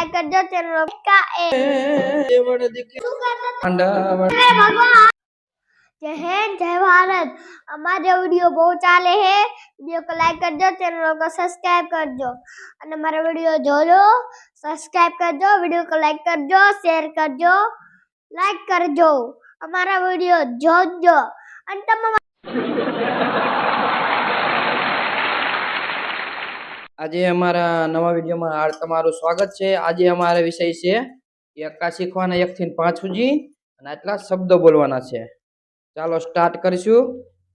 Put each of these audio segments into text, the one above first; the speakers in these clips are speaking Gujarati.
सब्सक्राइब कर दो चैनल का जय हिंद जय भारत। हमारे वीडियो बहुत चाले है। वीडियो को लाइक कर दो चैनल को सब्सक्राइब कर दो। और हमारा वीडियो जो लो सब्सक्राइब कर दो वीडियो को लाइक कर दो शेयर कर दो लाइक कर दो। हमारा वीडियो जो जो अंत में આજે અમારા નવા વિડીયોમાં હાલ તમારું સ્વાગત છે. આજે અમારા વિષય છે એકા શીખવાના એકથી પાંચ સુધી અને આટલા શબ્દો બોલવાના છે. ચાલો સ્ટાર્ટ કરીશું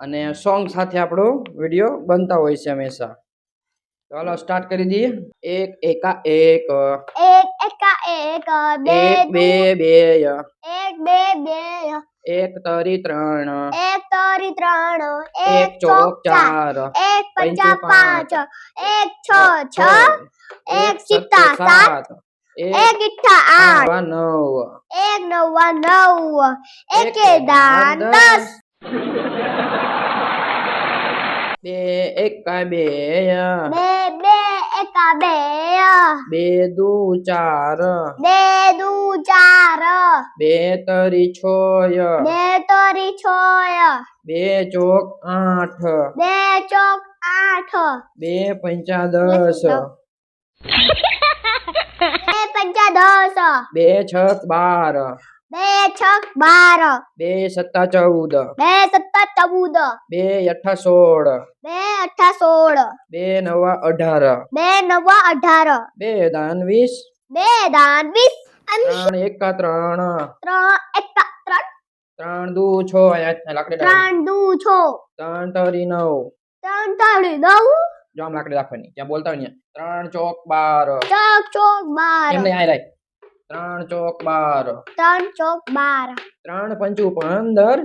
અને સોંગ સાથે આપણો વીડિયો બનતા હોય છે હંમેશા. ચાલો સ્ટાર્ટ કરી દઈએ. એક એકા એક. એક એકા એક બે બે બે એક બે બે એક તરી ત્રણ. એક તરી ત્રણ. એક ચોક ચાર એક પંચા પાંચ એક છ છ એક સિત્તા સાત એક ઇઠા આઠ નવ એક નવા નવ એક દાન દસ. બે એકા બે બે બે એકા બે બે દુ ચાર. બે દુ ચાર. બે તરી છોય. બે તરી છ બે ચોક આઠ. બે ચોક આઠ. બે પંચા દસ. બે પંચા દસ. બે છક બાર. બે છક બાર. બે સત્તા ચૌદ. બે સત્તા ચૌદ. બે અઠા સોળ. બે અઠા સોળ. બે નવા અઢાર. બે નવા અઢાર. બે દાન વીસ. બે દાન વીસ. ત્રણ એકા ત્રણ. ત્રણ એકા ત્રણ. ત્રણ દુ છો. લાકડી ત્રણ દુ છો. ત્રણ તરી નવ. ત્રણ તાળી નવ. જો આમ લાકડી રાખવાની. ત્યાં બોલતા હોય ત્રણ ચોક બાર. ચોક ચોક બાર. એમ નહીં આય રાય. ત્રણ ચોક બાર. ત્રણ ચોક બાર. ત્રણ પંચુ પંદર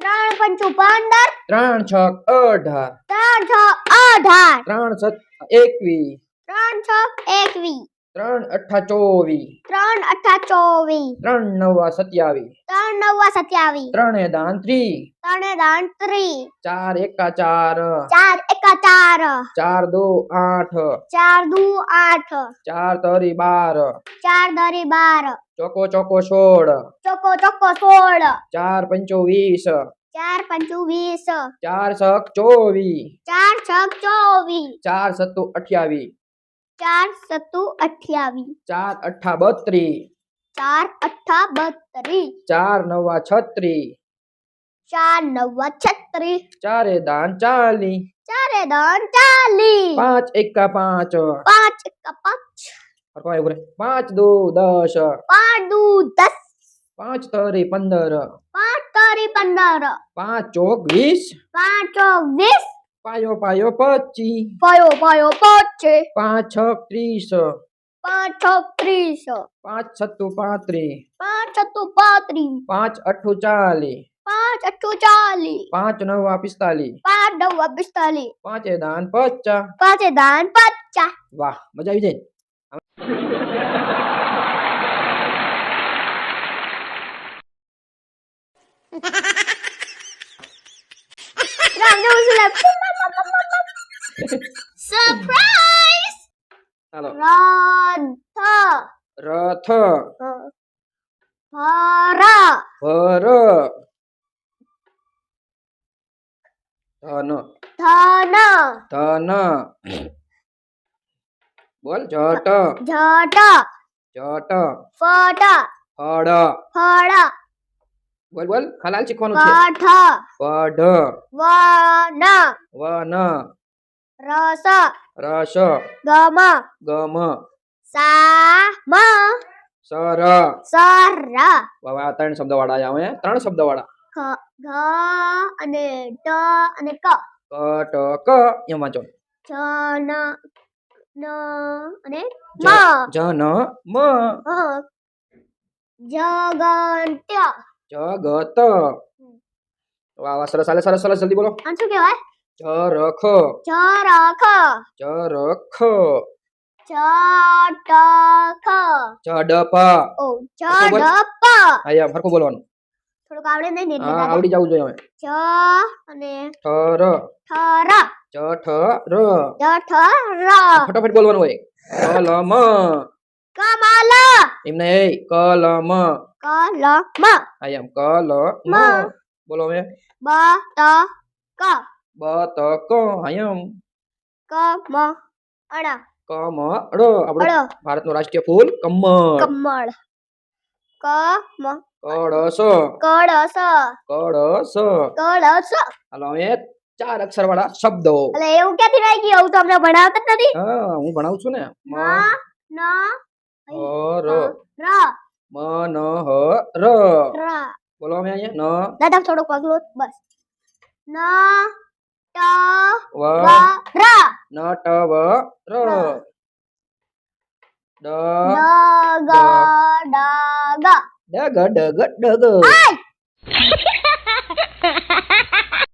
ત્રણ પંચુ પંદર ત્રણ છક અઢાર. ત્રણ છ અઢાર. ત્રણ સત એકવીસ. ત્રણ છ એકવી ત્રણ અઠા ચોવી ત્રણ અઠા ચોવીસ. ત્રણ નવા સત્યાવી ત્રણ નવા સત્યાવીસ. ત્રણે દાન ત્રી ત્રણે દાન ત્રી ચાર એકા ચાર. ચાર એકા ચાર. ચાર દો આઠ. ચાર દુ આઠ. ચાર તરી બાર. ચાર દરી બાર. ચોકો ચોકો સોળ. ચોકો ચોકો સોળ. ચાર પંચો વીસ. ચાર પંચુ વીસ. ચાર સક ચોવી ચાર છક ચોવીસ. ચાર સત્તુ અઠ્યાવી ચાર સત્તુ અઠ્યાવીસ ચાર અઠા બત્રી ચાર અઠ્ઠા બત્રી ચાર નવા છત્રી ચાર નવા છત્રી ચારે દાન ચાલી ચારે દાન ચાલી પાંચ એકા પાંચ. પાંચ એકા પાંચ. પાંચ દો દસ. પાંચ દુ દસ. પાંચ તરી પંદર. પાંચ તરી પંદર. પાંચ ચોક વીસ. પાંચ ચોક વીસ. પાયો પાયો પચી. પાયો પાયો પચીસ પાંચ. છ ત્રીસ. પાંચ છ ત્રીસ. પાંચ સત્તુ પાંત્રી. પાંચ છત્તુ પાંત્રી. પાંચ અઠ્ઠું ચાલી. પાંચ અઠ્ઠું ચાલી. પાંચ નવા પિસ્તાલી. પાંચ નવા પિસ્તાલી. પાંચે દાન પચાસ પાંચે દાન પચા વાહ મજા આવી જાય. સરપ્રાઈઝ ચાલો રથ રથ હર ભર ધન ધન ધન બોલ જટ જટ જટ ફટ ફળ ફળ બોલ બોલ ખલાલ શીખવાનું છે કઠ પઢ વન વન રસ રસ ગમ ગમ સામ સર સર હવે આ ત્રણ શબ્દ વાળા આવ્યા હવે ત્રણ શબ્દ વાળા ખ ઘ અને ટ અને ક કટ ક એમ વાંચો જ ન ન અને મ જ- જન મ હ જગંત્ય જગત વાહ વાહ સરસ હાલે સરસ સરસ જલ્દી બોલો આ શું કહેવાય ચરખ ચરખ ચરખ ચટખ ચડપ. ઓ. ચડપ. આયા ફરકો બોલવાનું. થોડુંક આવડે નહીં ને હા આવડી જવું જોઈએ હવે. ચ અને ઠર. ઠર. ચઠર. ચઠર. ફટાફટ બોલવાનું હોય. કલમ. કમલ. એમને એ કલમ. કલમ. આયા કલમ. બોલો હવે. બતક બતક આઈ એમ કમળ કમળ આપણું અળ ભારતનું રાષ્ટ્રીય ફૂલ કમળ. કમળ. કમ. કળશ. કળશ. કળશ. કળશ. હાલો હવે ચાર અક્ષર વાળા શબ્દો. એટલે એવું ક્યાંથી રહી ગયું? એવું તો અમને ભણાવતા જ નથી. હા હું ભણાવું છું ને? મ ન ર ર. મ ન હ ર. બોલો અમે અહીંયા ન. દાદા થોડુંક પગલું બસ. ન વ વ ર ન ટ વ ર ડ ડ ગ ડ ગ ડગ ડગ ડગ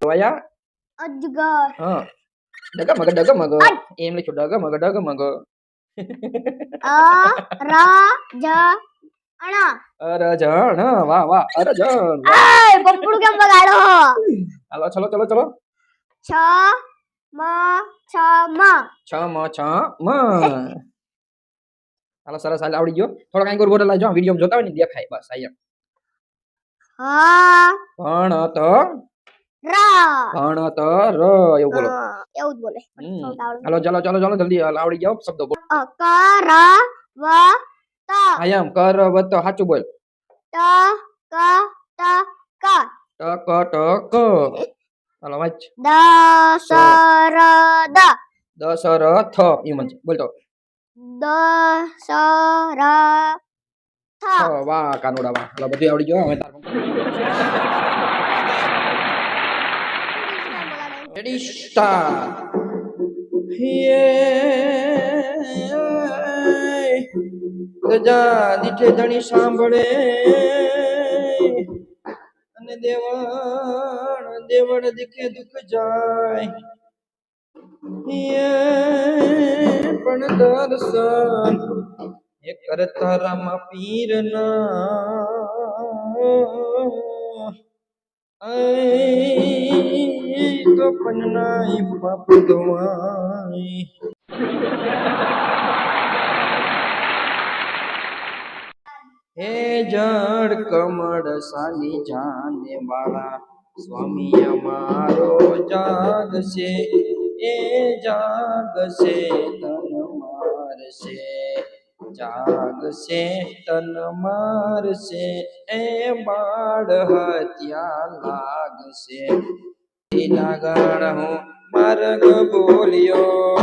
જોયા અજગર હા ડગ મગ ડગ મગ એમ લખ્યું ડગ મગ ડગ મગ અ ર જ અણ અરજણ વાહ વાહ અરજણ આય પંપડું કેમ બગાડો હાલો ચલો ચલો ચલો છ મ છ મ. છ મ છ મ. હાલો સરસ હાલ આવડી ગયો. થોડો કઈ ગોર બોલા જો વીડિયો જોતા હોય ને દેખાય બસ અહીંયા હ. ભણત ર. ભણત ર એવું બોલો. એવું જ બોલે. હાલો ચાલો ચાલો ચાલો જલ્દી આવડી ગયો શબ્દો બોલ. અ, ક ર વ ત. આયામ કર વત સાચું બોલ. ટ ક ત ક. ટ ક ટ ક. હાલો વાંચ. દ સ ર દ દશરથ ઈ મન બોલ તો. દ સ ર થ થ વાહ કાનોડા વાહ. હાલો બધું આવડી ગયો હવે તાર સ્ટાર્ટ જા દીઠે ધણી સાંભળે. દેવણ દેવણ દીખે દુઃખ જાય. પણ દર્શન એ કરતા રામ પીર આય તો નાય બાપ ધોવાય. હે જળ કમળ સાની જાને વાળા સ્વામી અમારો જાગશે, એ જાગશે, તન મારશે. જાગશે, તન મારશે, એ બાળ હત્યા લાગશે. લાગણ હું માર્ગ બોલ્યો.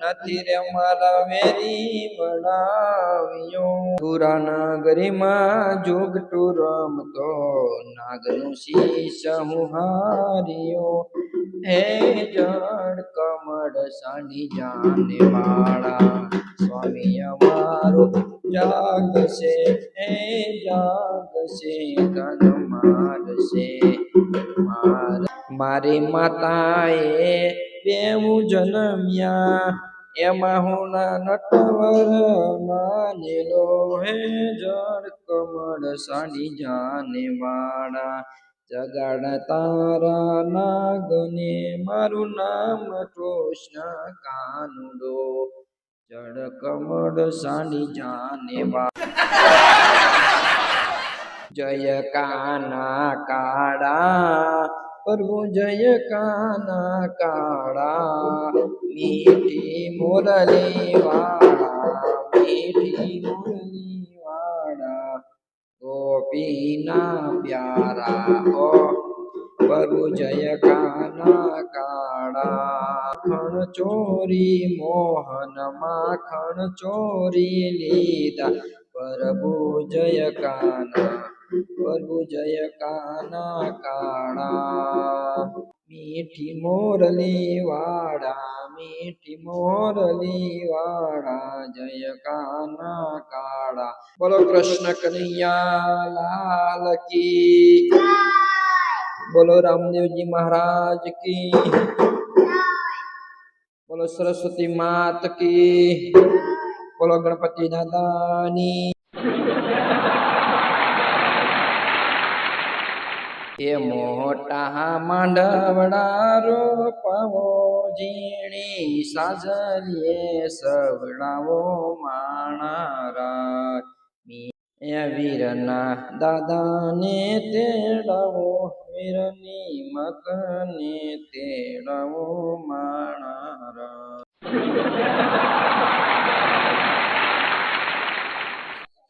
નથી રે મારા વેરી વડાવ્યો પુરા નગરીમાં જોગટું રમતો, નાગનું શીશ હું હાર્યો હે જળ કમળ સાની જાને વાળા સ્વામી અમારો જાગશે, હે જાગશે તન મારશે. માર માતાએ બેવું જન્મ્યા. એમાં હું ના નટવર, માનેલો હે જળ કમળ સાડી જાને વાળા. જગાડ તારા નાગને મારું નામ કૃષ્ણ કાનુડો. જળ કમળ સાની જાને વાળા. જય કાના કાળા. પ્રભુ જય કાના કાળા, મીઠી મોરલી વાળા, મીઠી મોરલી વાળા, ગોપીના પ્યારા ઓ પ્રભુ જય કાના કાળા. ખણ ચોરી મોહન માખણ ચોરી લીધા, પ્રભુ જય કાના પ્રભુ જય કાના કાળા. મીઠી મોરલી વાળા, મીઠી મોરલી વાળા, જય કાના કાળા. બોલો કૃષ્ણ કનૈયા લાલ કી. બોલો રામદેવજી મહારાજ કી. બોલો સરસ્વતી માત કી. બોલો ગણપતિ દાદાની. એ મોટા માંડવડા રોપવો ઝીણી સાજરીએ સવડાવો માણારા. એ વીરના દાદાને તેડાવો, વીરની મકને તેડાવો માણારા.